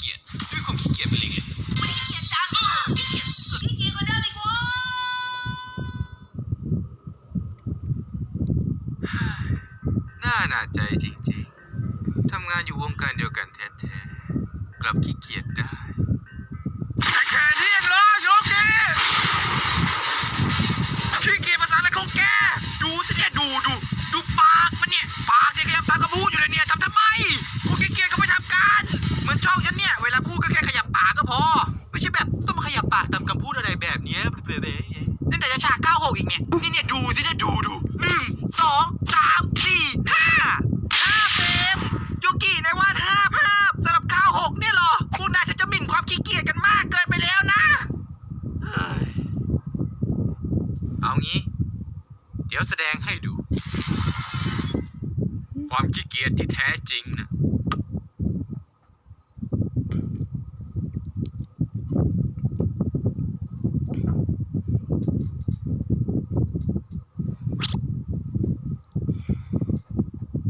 เกียจด้วยความขี้เกียจไปเลยไงวันนี้ขี้เกียจจังขี้เกียจสุดขี้เกียจกว่าเดิมอีกโว้ยน่าหนาใจจริงๆ ทำงานอยู่วงการเดียวกันแท้ๆ กลับขี้เกียจได้ เนี่ยนี่เนี่ยดูสิเนี่ยดูดูหนึ่งสองสามสี่ห้าห้าเฟรมโยกิในวาดห้าภาพสำหรับข้าวหกเนี่ยเหรอพวกนายจะหมิ่นความขี้เกียจกันมากเกินไปแล้วนะเฮ้ยเอางี้ เดี๋ยวแสดงให้ดู ความขี้เกียจที่แท้จริงนะ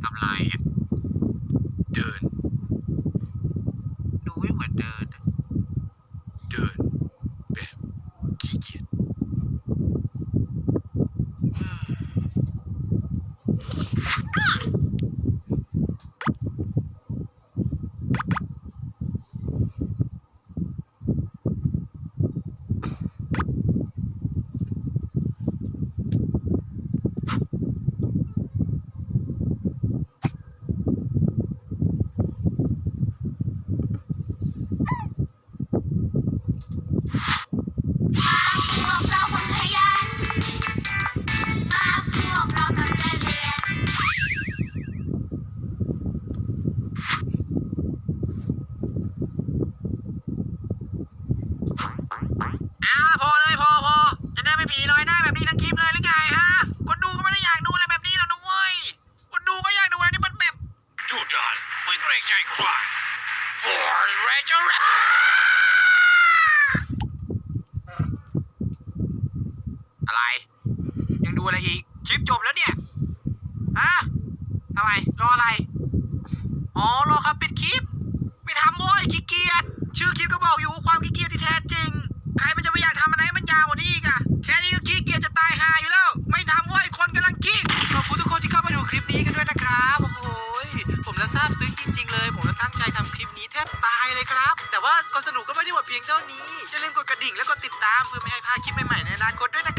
ทำไรอะ เอะไร ยังดูอะไรอีก คลิปจบแล้วเนี่ย ฮะทำไมรออะไร อ๋อ รอครับปิดคลิป ไม่ทำโว้ยขี้เกียจ ชื่อคลิปก็บอกอยู่ความขี้เกียจที่แท้จริง เลยครับ แต่ว่าความสนุกก็ไม่ได้หมดเพียงเท่านี้อย่าลืมกดกระดิ่งและกดติดตามเพื่อไม่ให้พลาดคลิปใหม่ๆในอนาคตด้วยนะ